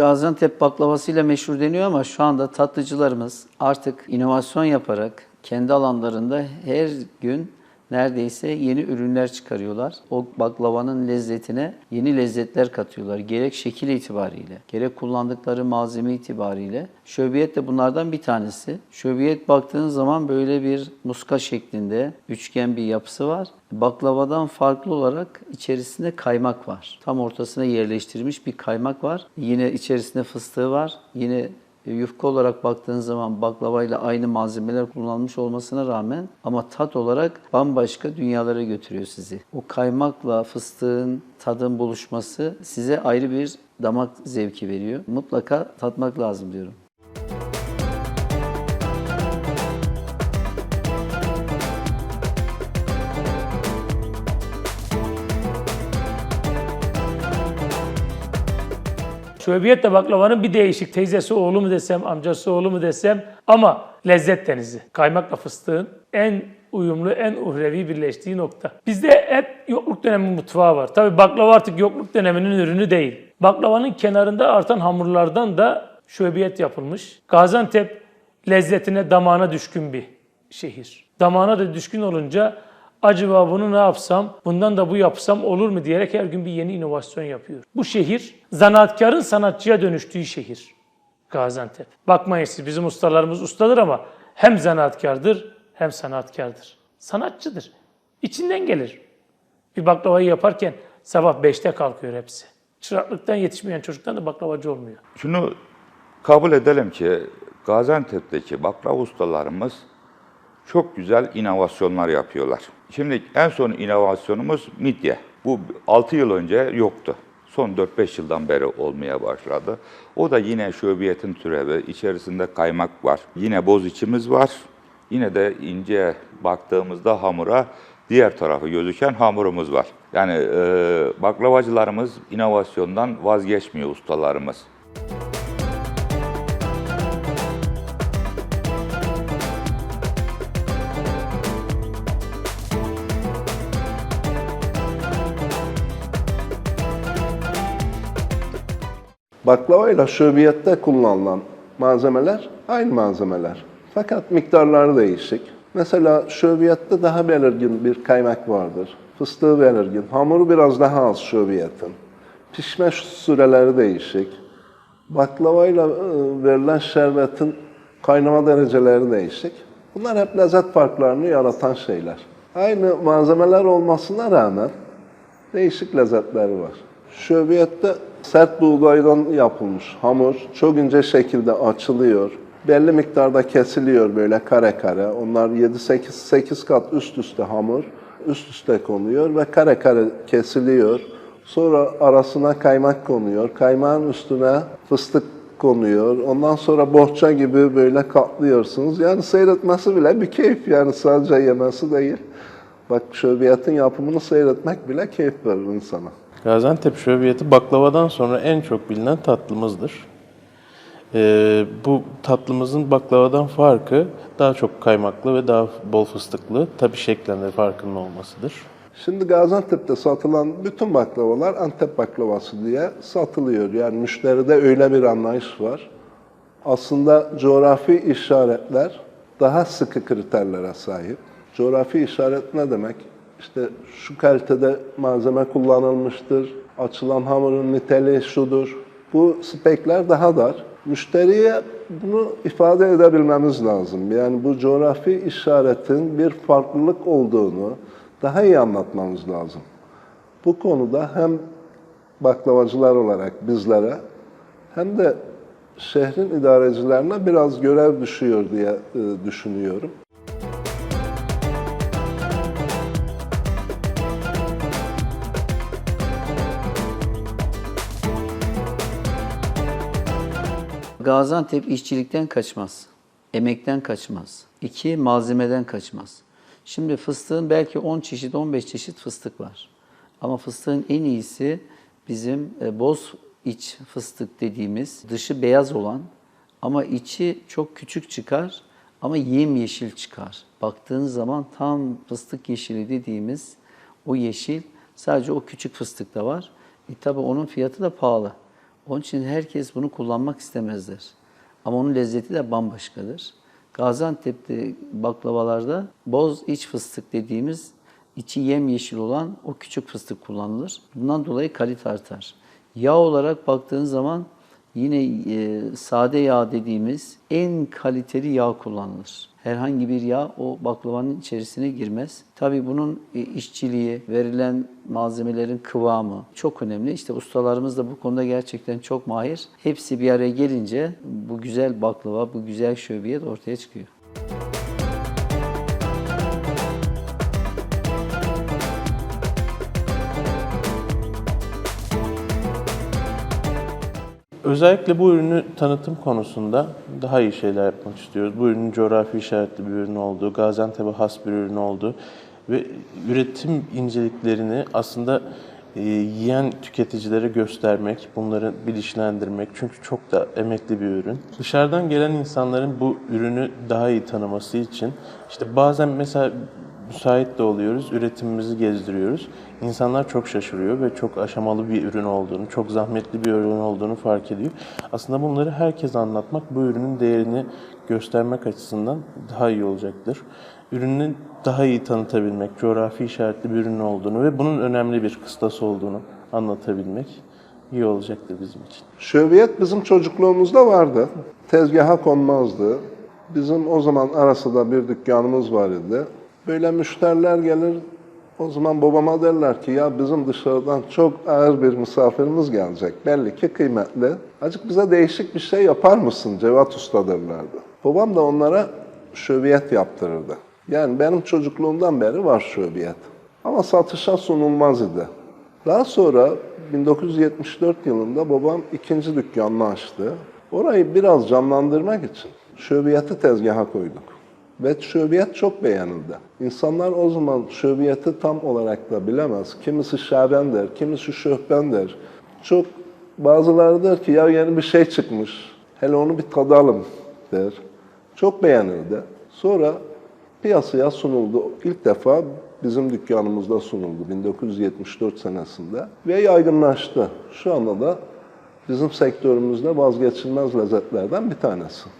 Gaziantep baklavasıyla meşhur deniyor ama şu anda tatlıcılarımız artık inovasyon yaparak kendi alanlarında her gün neredeyse yeni ürünler çıkarıyorlar. O baklavanın lezzetine yeni lezzetler katıyorlar. Gerek şekil itibariyle, gerek kullandıkları malzeme itibariyle. Şöbiyet de bunlardan bir tanesi. Şöbiyet baktığın zaman böyle bir muska şeklinde üçgen bir yapısı var. Baklavadan farklı olarak içerisinde kaymak var. Tam ortasına yerleştirilmiş bir kaymak var. Yine içerisinde fıstığı var. Yine Yufka olarak baktığın zaman baklavayla aynı malzemeler kullanılmış olmasına rağmen ama tat olarak bambaşka dünyalara götürüyor sizi. O kaymakla fıstığın tadın buluşması size ayrı bir damak zevki veriyor. Mutlaka tatmak lazım diyorum. Şöbiyet de baklavanın bir değişik. Teyzesi oğlu mu desem, amcası oğlu mu desem ama lezzet denizi. Kaymakla fıstığın en uyumlu, en uhrevi birleştiği nokta. Bizde hep yokluk dönemi mutfağı var. Tabii baklava artık yokluk döneminin ürünü değil. Baklavanın kenarında artan hamurlardan da şöbiyet yapılmış. Gaziantep lezzetine, damağına düşkün bir şehir. Damağına da düşkün olunca acaba bunu ne yapsam, bundan da bu yapsam olur mu diyerek her gün bir yeni inovasyon yapıyor. Bu şehir zanaatkarın sanatçıya dönüştüğü şehir. Gaziantep. Bakmayın siz bizim ustalarımız ustadır ama hem zanaatkardır hem sanatkardır. Sanatçıdır. İçinden gelir. Bir baklavayı yaparken sabah 5'te kalkıyor hepsi. Çıraklıktan yetişmeyen çocuktan da baklavacı olmuyor. Şunu kabul edelim ki Gaziantep'teki baklava ustalarımız çok güzel inovasyonlar yapıyorlar. Şimdi en son inovasyonumuz midye. Bu 6 yıl önce yoktu. Son 4-5 yıldan beri olmaya başladı. O da yine şöbiyetin türevi. İçerisinde kaymak var. Yine boz içimiz var. Yine de ince baktığımızda hamura diğer tarafı gözüken hamurumuz var. Yani e, baklavacılarımız inovasyondan vazgeçmiyor ustalarımız. Baklava ile şöbiyette kullanılan malzemeler aynı malzemeler. Fakat miktarları değişik. Mesela şöbiyette daha belirgin bir kaymak vardır. Fıstığı belirgin. Hamuru biraz daha az şöbiyetin. Pişme süreleri değişik. Baklavayla e, verilen şerbetin kaynama dereceleri değişik. Bunlar hep lezzet farklarını yaratan şeyler. Aynı malzemeler olmasına rağmen değişik lezzetleri var. Şöbiyette sert buğdaydan yapılmış hamur çok ince şekilde açılıyor. Belli miktarda kesiliyor böyle kare kare. Onlar 7-8 8 kat üst üste hamur üst üste konuyor ve kare kare kesiliyor. Sonra arasına kaymak konuyor. Kaymağın üstüne fıstık konuyor. Ondan sonra bohça gibi böyle katlıyorsunuz. Yani seyretmesi bile bir keyif yani sadece yemesi değil. Bak şöbiyetin yapımını seyretmek bile keyif verir insana. Gaziantep şöbiyeti baklavadan sonra en çok bilinen tatlımızdır. Ee, bu tatlımızın baklavadan farkı daha çok kaymaklı ve daha bol fıstıklı. Tabii şeklinde farkının olmasıdır. Şimdi Gaziantep'te satılan bütün baklavalar Antep baklavası diye satılıyor. Yani müşteride öyle bir anlayış var. Aslında coğrafi işaretler daha sıkı kriterlere sahip. Coğrafi işaret ne demek? İşte şu kalitede malzeme kullanılmıştır, açılan hamurun niteliği şudur. Bu spekler daha dar. Müşteriye bunu ifade edebilmemiz lazım. Yani bu coğrafi işaretin bir farklılık olduğunu daha iyi anlatmamız lazım. Bu konuda hem baklavacılar olarak bizlere hem de şehrin idarecilerine biraz görev düşüyor diye e, düşünüyorum. Gaziantep işçilikten kaçmaz. Emekten kaçmaz. İki, malzemeden kaçmaz. Şimdi fıstığın belki 10 çeşit, 15 çeşit fıstık var. Ama fıstığın en iyisi bizim e, boz iç fıstık dediğimiz, dışı beyaz olan ama içi çok küçük çıkar ama yemyeşil çıkar. Baktığın zaman tam fıstık yeşili dediğimiz o yeşil sadece o küçük fıstıkta var. E tabi onun fiyatı da pahalı. Onun için herkes bunu kullanmak istemezler. Ama onun lezzeti de bambaşkadır. Gaziantep'te baklavalarda boz iç fıstık dediğimiz içi yemyeşil olan o küçük fıstık kullanılır. Bundan dolayı kalite artar. Yağ olarak baktığın zaman yine e, sade yağ dediğimiz en kaliteli yağ kullanılır. Herhangi bir yağ o baklavanın içerisine girmez. Tabii bunun e, işçiliği, verilen malzemelerin kıvamı çok önemli. İşte ustalarımız da bu konuda gerçekten çok mahir. Hepsi bir araya gelince bu güzel baklava, bu güzel şöbiyet ortaya çıkıyor. Özellikle bu ürünü tanıtım konusunda daha iyi şeyler yapmak istiyoruz. Bu ürünün coğrafi işaretli bir ürün olduğu, Gaziantep'e has bir ürün olduğu ve üretim inceliklerini aslında e, yiyen tüketicilere göstermek, bunları bilinçlendirmek. Çünkü çok da emekli bir ürün. Dışarıdan gelen insanların bu ürünü daha iyi tanıması için işte bazen mesela müsait de oluyoruz, üretimimizi gezdiriyoruz. İnsanlar çok şaşırıyor ve çok aşamalı bir ürün olduğunu, çok zahmetli bir ürün olduğunu fark ediyor. Aslında bunları herkese anlatmak bu ürünün değerini göstermek açısından daha iyi olacaktır. Ürünü daha iyi tanıtabilmek, coğrafi işaretli bir ürün olduğunu ve bunun önemli bir kıstası olduğunu anlatabilmek iyi olacaktır bizim için. Şöbiyet bizim çocukluğumuzda vardı. Tezgaha konmazdı. Bizim o zaman arasında bir dükkanımız var idi. Böyle müşteriler gelir, o zaman babama derler ki ya bizim dışarıdan çok ağır bir misafirimiz gelecek. Belli ki kıymetli. Acık bize değişik bir şey yapar mısın Cevat Usta derlerdi. Babam da onlara şöbiyet yaptırırdı. Yani benim çocukluğumdan beri var şöbiyet. Ama satışa sunulmaz idi. Daha sonra 1974 yılında babam ikinci dükkanını açtı. Orayı biraz canlandırmak için şöbiyeti tezgaha koyduk. Ve şöbiyet çok beğenildi. İnsanlar o zaman şöbiyeti tam olarak da bilemez. Kimisi şaben der, kimisi şöhben der. Çok bazıları der ki ya yeni bir şey çıkmış. Hele onu bir tadalım der. Çok beğenildi. Sonra piyasaya sunuldu. İlk defa bizim dükkanımızda sunuldu 1974 senesinde ve yaygınlaştı. Şu anda da bizim sektörümüzde vazgeçilmez lezzetlerden bir tanesi.